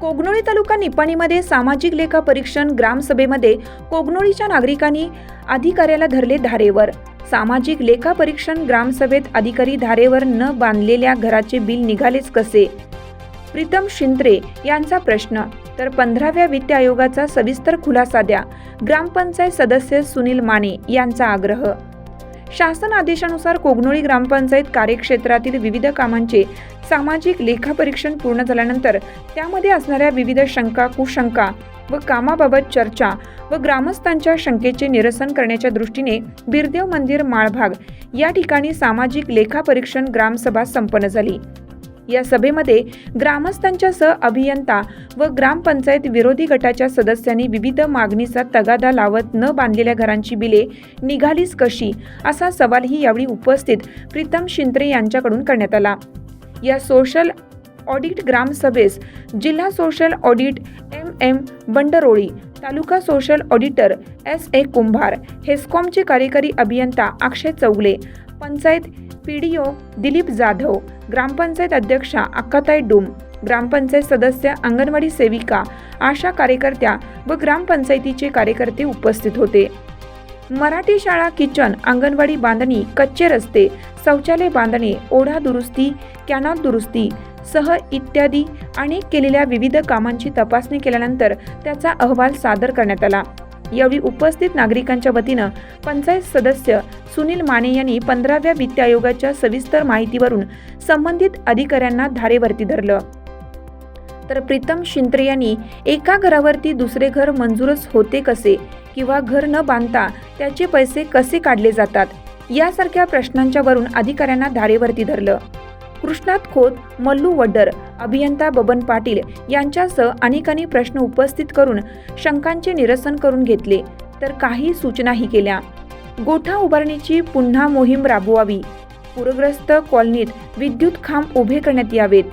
कोगनोळी तालुका निपाणीमध्ये सामाजिक लेखा परीक्षण ग्रामसभेमध्ये कोगनोळीच्या नागरिकांनी अधिकाऱ्याला धरले धारेवर. सामाजिक लेखापरीक्षण ग्रामसभेत अधिकारी धारेवर न बांधलेल्या घराचे बिल निघालेच कसे? प्रीतम शिंत्रे यांचा प्रश्न. तर पंधराव्या वित्त आयोगाचा सविस्तर खुलासा द्या. ग्रामपंचायत सदस्य सुनील माने यांचा आग्रह. शासन आदेशानुसार कोगनोळी ग्रामपंचायत कार्यक्षेत्रातील विविध कामांचे सामाजिक लेखापरीक्षण पूर्ण झाल्यानंतर त्यामध्ये असणाऱ्या विविध शंका कुशंका व कामाबाबत चर्चा व ग्रामस्थांच्या शंकेचे निरसन करण्याच्या दृष्टीने बिरदेव मंदिर माळभाग या ठिकाणी सामाजिक लेखापरीक्षण ग्रामसभा संपन्न झाली. या सभेमध्ये ग्रामस्थांच्या सह अभियंता व ग्रामपंचायत विरोधी गटाच्या सदस्यांनी विविध मागणीचा तगादा लावत न बांधलेल्या घरांची बिले निघालीच कशी? असा सवालही यावेळी उपस्थित प्रीतम शिंत्रे यांच्याकडून करण्यात आला. या सोशल ऑडिट ग्रामसभेस जिल्हा social audit M M Bandaroli taluka social auditor S A Kumbhar हेस्कॉमचे कार्यकारी अभियंता Akshay Chougale panchayat P D O Dilip Jadhav ग्रामपंचायत अध्यक्षा अक्काताई डुम ग्रामपंचायत सदस्य अंगणवाडी सेविका आशा कार्यकर्त्या व ग्रामपंचायतीचे कार्यकर्ते उपस्थित होते. मराठी शाळा किचन अंगणवाडी बांधणी कच्चे रस्ते शौचालय बांधणे ओढा दुरुस्ती कॅनॉल दुरुस्ती सह इत्यादी अनेक केलेल्या विविध कामांची तपासणी केल्यानंतर त्याचा अहवाल सादर करण्यात आला. यावेळी उपस्थित नागरिकांच्या वतीनं पंचायत सदस्य सुनील माने यांनी पंधराव्या वित्त आयोगाच्या सविस्तर माहितीवरून संबंधित अधिकाऱ्यांना धारेवरती धरलं. तर प्रीतम शिंत्रे यांनी एका घरावरती दुसरे घर मंजूरच होते कसे? किंवा घर न बांधता त्याचे पैसे कसे काढले जातात? यासारख्या प्रश्नांच्या वरून अधिकाऱ्यांना धारेवरती धरलं. कृष्णात खोत मल्लू वड्डर अभियंता बबन पाटील यांच्यासह अनेकांनी प्रश्न उपस्थित करून शंकांचे निरसन करून घेतले तर काही सूचनाही केल्या. गोठा उभारणीची पुन्हा मोहीम राबवावी. पूरग्रस्त कॉलनीत विद्युत खांब उभे करण्यात यावेत.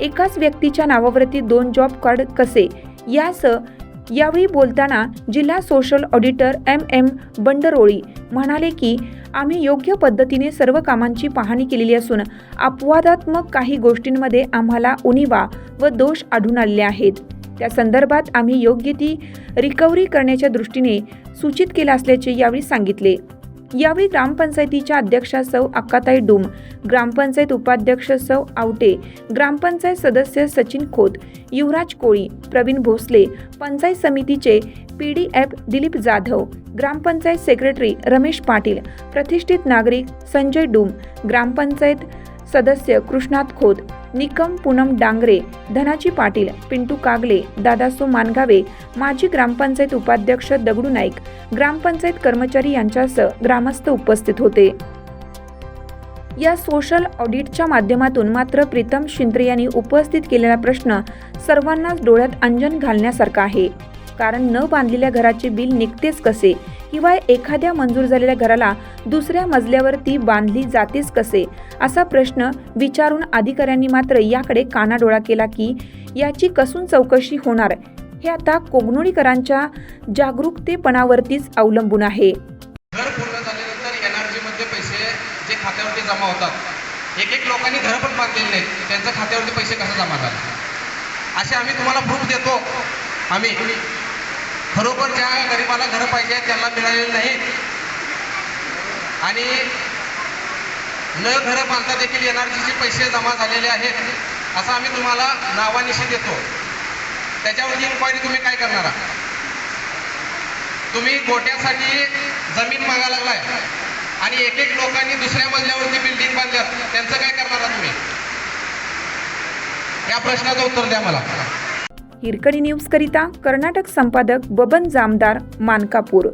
एकाच व्यक्तीच्या नावावरती दोन जॉब कार्ड कसे? यासह यावेळी बोलताना जिल्हा social auditor M M Bandaroli म्हणाले की आम्ही योग्य पद्धतीने सर्व कामांची पाहणी केलेली असून अपवादात्मक काही गोष्टींमध्ये आम्हाला उणिवा व दोष आढळून आलेले आहेत. त्या संदर्भात आम्ही योग्य ती रिकव्हरी करण्याच्या दृष्टीने सूचित केलं असल्याचे यावेळी सांगितले. यावेळी ग्रामपंचायतीच्या अध्यक्षा सौ अक्काताई डुम ग्रामपंचायत उपाध्यक्ष सौ आवटे ग्रामपंचायत सदस्य सचिन खोत युवराज कोळी प्रवीण भोसले पंचायत समितीचे P D F Dilip Jadhav ग्रामपंचायत सेक्रेटरी रमेश पाटील प्रतिष्ठित नागरिक संजय डुम ग्रामपंचायत सदस्य कृष्णात खोत निकम पूनम डांगरे धनाजी पाटील पिंटू कागले दादासो मानगावे माजी ग्रामपंचायत उपाध्यक्ष दगडू नाईक ग्रामपंचायत कर्मचारी यांच्यासह ग्रामस्थ उपस्थित होते. या सोशल ऑडिटच्या माध्यमातून मात्र प्रीतम शिंत्रे यांनी उपस्थित केलेला प्रश्न सर्वांनाच डोळ्यात अंजन घालण्यासारखा आहे. कारण न बांधलेल्या घराचे बिल निघतेच कसे? शिवाय एखाद्या मंजूर झालेल्या घराला दुसऱ्या मजल्यावरती बांधली जातेच कसे? असा प्रश्न विचारून अधिकाऱ्यांनी मात्र याकडे कानाडोळा केला की याची कसून चौकशी होणार? हे आता कोगनोळीकरांच्या जागरूकतेपणावरतीच अवलंबून आहे. घर पूर्ण झाल्यानंतर एन आर जीमध्ये पैसे जे खात्यावरती जमा होतात एक एक लोकांनी घरं पण बांधलेली नाहीत. त्यांचं खात्यावरती पैसे कसं जमा झाले? असे आम्ही तुम्हाला प्रूफ देतो. आम्ही खरोखर ज्या गरिबाला घरं पाहिजे त्यांना मिळालेली नाहीत आणि न घरं बांधता देखील एन आर पैसे जमा झालेले आहेत असं आम्ही तुम्हाला नावानिशी देतो. त्याच्यावरती इन्क्वायरी तुम्ही काय करणार आहात? तुम्ही गोट्यासाठी जमीन मागा लागलाय आणि एक एक लोकांनी दुसऱ्या मजल्यावरती बिल्डिंग बांधल्या त्यांचं काय करणार तुम्ही? या प्रश्नाचं उत्तर द्या मला. हिरकणी न्यूजकरिता कर्नाटक संपादक बबन जामदार मानकापूर.